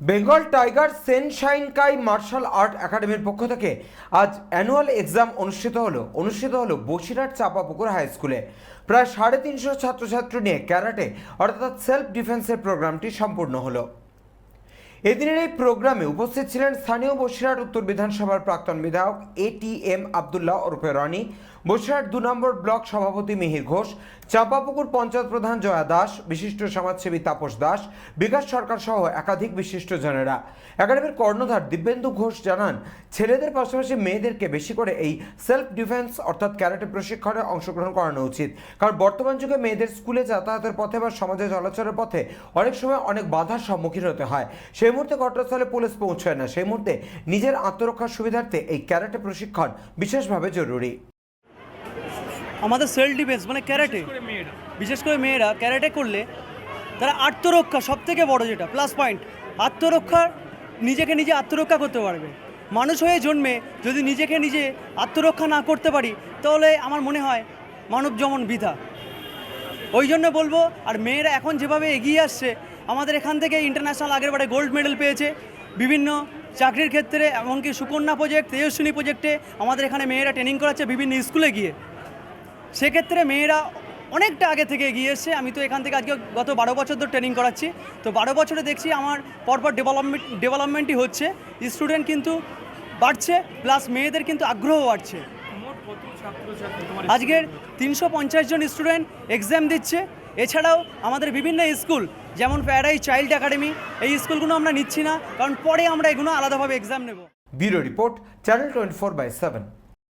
Bengal tiger sunshine Kai martial art একাডেমির পক্ষ থেকে আজ অ্যানুয়াল এক্সাম অনুষ্ঠিত হলো। অনুষ্ঠিত হলো বসিরহাট চাপাপুকুর হাই স্কুলে। প্রায় সাড়ে তিনশো ছাত্রছাত্রী নিয়ে ক্যারাটে, অর্থাৎ সেলফ ডিফেন্সের প্রোগ্রামটি সম্পূর্ণ হলো। এদিনের এই প্রোগ্রামে উপস্থিত ছিলেন স্থানীয় বসিরহাট উত্তর বিধানসভার প্রাক্তন বিধায়ক এ টি এম আবদুল্লাহ ওরফে রনি, বসিরহাট দু নম্বর ব্লক সভাপতি মিহির ঘোষ, চাঁপাপুকুর পঞ্চায়েত প্রধান জয়া দাস, বিশিষ্ট সমাজসেবী তাপস দাস, বিকাশ সরকার সহ একাধিক বিশিষ্ট জনেরা। একাডেমির কর্ণধার দিব্যেন্দু ঘোষ জানান, ছেলেদের পাশাপাশি মেয়েদেরকে বেশি করে এই সেলফ ডিফেন্স অর্থাৎ ক্যারাটে প্রশিক্ষণে অংশগ্রহণ করানো উচিত। কারণ বর্তমান যুগে মেয়েদের স্কুলে যাতায়াতের পথে বা সমাজে চলাচলের পথে অনেক সময় অনেক বাধার সম্মুখীন হতে হয়। সেই মুহূর্তে ঘটনাস্থলে পুলিশ পৌঁছায় না। সেই মুহূর্তে নিজের আত্মরক্ষার সুবিধার্থে এই ক্যারাটে প্রশিক্ষণ বিশেষভাবে জরুরি। আমাদের সেলফ ডিফেন্স মানে ক্যারাটে। বিশেষ করে মেয়েরা। ক্যারাটে করলে তারা আত্মরক্ষা সব থেকে বড় যেটা প্লাস পয়েন্ট আত্মরক্ষা নিজেকে নিজে আত্মরক্ষা করতে পারবে। মানুষ হয়ে জন্মে যদি নিজেকে নিজে আত্মরক্ষা না করতে পারি তাহলে আমার মনে হয় মানব যেমন বৃথা। ওই জন্য বলব আর মেয়েরা এখন যেভাবে এগিয়ে আসছে আমাদের এখান থেকে ইন্টারন্যাশনাল আগের বারে গোল্ড মেডেল পেয়েছে। বিভিন্ন চাকরির ক্ষেত্রে এমনকি সুকন্যা প্রজেক্ট তেজস্বিনী প্রজেক্টে আমাদের এখানে মেয়েরা ট্রেনিং করাচ্ছে বিভিন্ন স্কুলে গিয়ে। সেক্ষেত্রে মেয়েরা অনেকটা আগে থেকে এগিয়ে এসছে। আমি তো এখান থেকে আজকে গত বারো বছর ধরে ট্রেনিং করাচ্ছি। তো বারো বছরে দেখছি আমার পরপর ডেভেলপমেন্ট ডেভেলপমেন্টই হচ্ছে। স্টুডেন্ট কিন্তু বাড়ছে প্লাস মেয়েদের কিন্তু আগ্রহ বাড়ছে। আজকের তিনশো পঞ্চাশ জন স্টুডেন্ট এক্সাম দিচ্ছে। এছাড়াও আমাদের বিভিন্ন স্কুল যেমন প্যারাই চাইল্ড একাডেমি, এই স্কুলগুলো আমরা নিচ্ছি না, কারণ পরে আমরা এগুলো আলাদাভাবে এক্সাম নেব। Bureau report, channel twenty four by seven.